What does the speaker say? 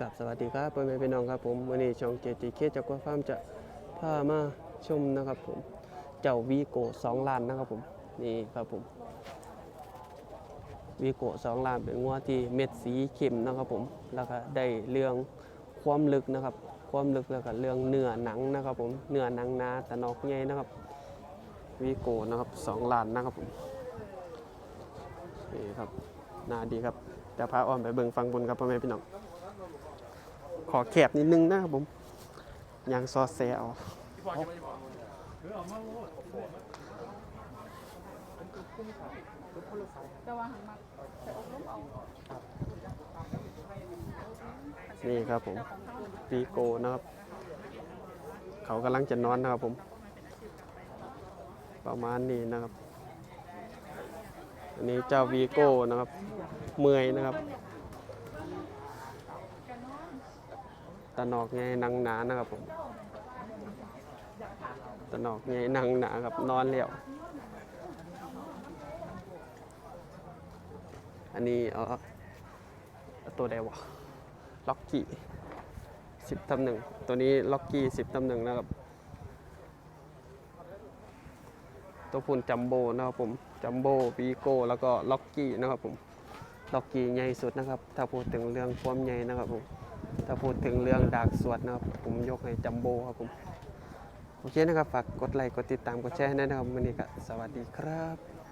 กับสวัสดีครับพ่อแม่พี่น้องครับผมวันนี้ช่องเจติเคจากกัวฟาร์มจะพามาชมนะครับผมเจ้าวีโก้สองล้านนะครับผมนี่ครับผมวีโก้สองล้านเป็นงัวที่เม็ดสีเข้มนะครับผมแล้วก็ได้เรื่องความลึกนะครับ ความลึกแล้วก็เรื่องเนื้อหนังนะครับผมเนื้อหนังนาตะนอกใหญ่นะครับวีโก้นะครับสองล้านนะครับผมนี่ครับนาดีครับจะพาอ้อมไปเบิ่งฟังบนครับพ่อแม่พี่น้อง อแคบนิดนึงนะครับผมยางซอแซเอาอนี่ครับผมปีโกนะครับ เขากำลังจะนอนนะครับผม ประมาณนี้นะครับ อันนี้เจ้าวีโก้นะครับ เมื่อยนะครับ ตะนอกไงนังหนานะครับผมตะนอกไงนังหนาครับนอนแล้วอันนี้เออตัวใดวะล็อกกี้สิบตำหนึ่งตัวนี้ล็อกกี้สิบตำหนึ่งนะครับ ตัวพุ่นจัมโบ้นะครับผมจัมโบ้วีโก้แล้วก็ล็อกกี้นะครับผมล็อกกี้ใหญ่สุดนะครับ ถ้าพูดถึงเรื่องความใหญ่นะครับผม ถ้าพูดถึงเรื่องดากสวดนะครับ ผมยกให้จัมโบ้ครับผมโอเคนะครับ ฝากกดไลค์กดติดตามกดแชร์ให้นะครับวันนี้ก็สวัสดีครับ